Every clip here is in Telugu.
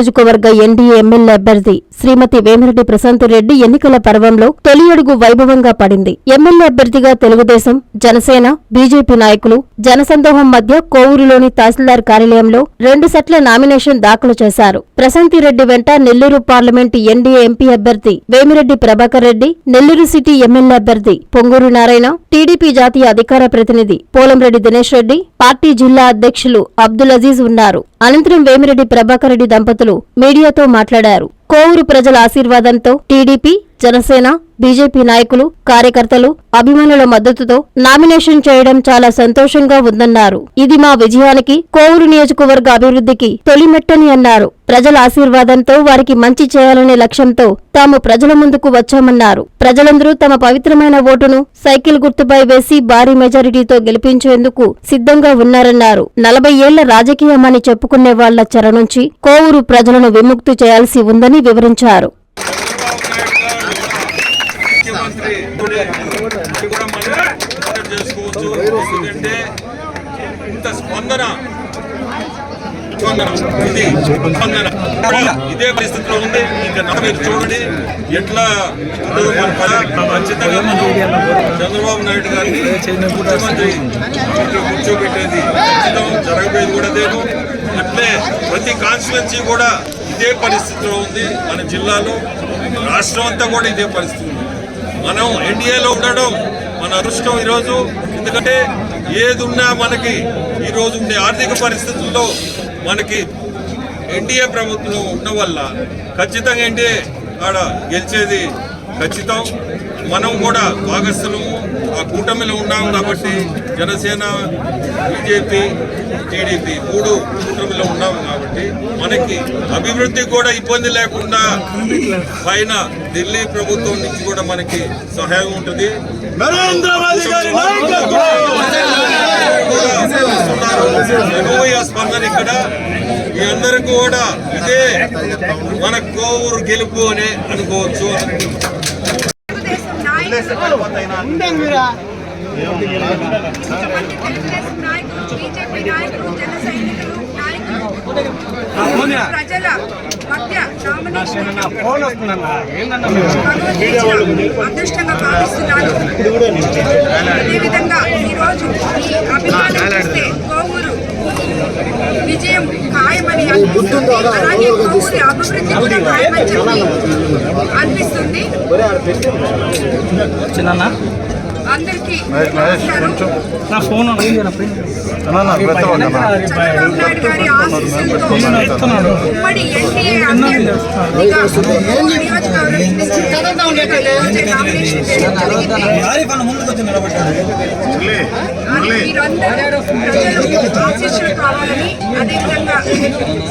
నియోజకవర్గ ఎన్డీఏ ఎమ్మెల్యే అభ్యర్థి శ్రీమతి వేమిరెడ్డి ప్రశాంత్ రెడ్డి ఎన్నికల పర్వంలో తొలి అడుగు వైభవంగా పడింది. ఎమ్మెల్యే అభ్యర్థిగా తెలుగుదేశం జనసేన బీజేపీ నాయకులు జనసందోహం మధ్య కోవూరులోని తహసీల్దార్ కార్యాలయంలో రెండు సెట్ల నామినేషన్ దాఖలు చేశారు. ప్రశాంతిరెడ్డి వెంట నెల్లూరు పార్లమెంటు ఎన్డీఏ ఎంపీ అభ్యర్థి వేమిరెడ్డి ప్రభాకర్ రెడ్డి నెల్లూరు సిటీ ఎమ్మెల్యే అభ్యర్థి పొంగూరు నారాయణ టీడీపీ జాతీయ అధికార ప్రతినిధి పోలంరెడ్డి దినేష్ రెడ్డి పార్టీ జిల్లా అధ్యక్షులు అబ్దుల్ అజీజ్ ఉన్నారు. అనంతరం వేమిరెడ్డి ప్రభాకర్ రెడ్డి దంపతులు మీడియాతో మాట్లాడారు. కోవూరు ప్రజల ఆశీర్వాదంతో టీడీపీ జనసేన బీజేపీ నాయకులు కార్యకర్తలు అభిమానుల మద్దతుతో నామినేషన్ చేయడం చాలా సంతోషంగా ఉందన్నారు. ఇది మా విజయానికి కోవూరు నియోజకవర్గ అభివృద్ధికి తొలిమెట్టని అన్నారు. ప్రజల ఆశీర్వాదంతో వారికి మంచి చేయాలనే లక్ష్యంతో తాము ప్రజల ముందుకు వచ్చామన్నారు. ప్రజలందరూ తమ పవిత్రమైన ఓటును సైకిల్ గుర్తుపై వేసి భారీ మెజారిటీతో గెలిపించేందుకు సిద్ధంగా ఉన్నారన్నారు. నలభై ఏళ్ళ రాజకీయమని చెప్పుకునే వాళ్ళ చెర నుంచి కోవూరు ప్రజలను విముక్తి చేయాల్సి ఉందని వివరించారు ముఖ్యమంత్రి ఇది కూడా మనం చేసుకోవచ్చు ఎందుకంటే ఇంత స్పందన స్పందన ఇది స్పందన ఇదే పరిస్థితిలో ఉంది ఇంకా నా మీరు చూడండి ఎట్లా ఖచ్చితంగా మనం చంద్రబాబు నాయుడు గారిని ముఖ్యమంత్రి సీట్లో కూర్చోబెట్టేది ఖచ్చితం జరగబోయేది కూడా లేదు అట్లే ప్రతి కాన్స్టిట్యున్సీ కూడా ఇదే పరిస్థితిలో ఉంది మన జిల్లాలో రాష్ట్రం అంతా కూడా ఇదే పరిస్థితి ఉంది. మనం ఎన్డీఏలో ఉండడం మన అదృష్టం ఈరోజు. ఎందుకంటే ఏది ఉన్నా మనకి ఈరోజు ఉండే ఆర్థిక పరిస్థితుల్లో మనకి ఎన్డీఏ ప్రభుత్వం ఉండడం వల్ల ఖచ్చితంగా ఎన్డీఏ ఆడ గెలిచేది ఖచ్చితం. మనం కూడా భాగస్థలము ఆ కూటమిలో ఉన్నాం కాబట్టి జనసేన బీజేపీ టీడీపీ మూడు కూటమిలో ఉన్నాం కాబట్టి మనకి అభివృద్ధి కూడా ఇబ్బంది లేకుండా పైన ఢిల్లీ ప్రభుత్వం నుంచి కూడా మనకి సహాయం ఉంటుంది. స్పందన ఇక్కడ. మీ అందరికి కూడా ఇదే మన కోవూరు గెలుపు అని అనుకోవచ్చు నాయకులు ఇంతమంది తెలుగుదేశం నాయకులు బీజేపీ నాయకులు జన సైనికులు నాయకులు ప్రజల మధ్య అదృష్టంగా భావిస్తున్నాను. అదేవిధంగా ఈరోజు ఈ అభిమానం చూస్తే కోవూరు విజయం అలాగే కోవూరి అభివృద్ధి కూడా ఖాయమని చెప్పి అనిపిస్తుంది. చిన్న అందరికీ నమస్కారం నా ఫోన్ ఉమ్మడి ఎన్డీఏ కావాలని అదేవిధంగా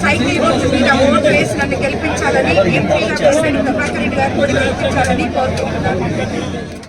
సైకిల్ గుర్తు మీద ఓటు వేసి నన్ను గెలిపించాలని ఎంపీగా ప్రభాకర్ రెడ్డి గారు కూడా గెలిపించాలని కోరుకుంటున్నాను.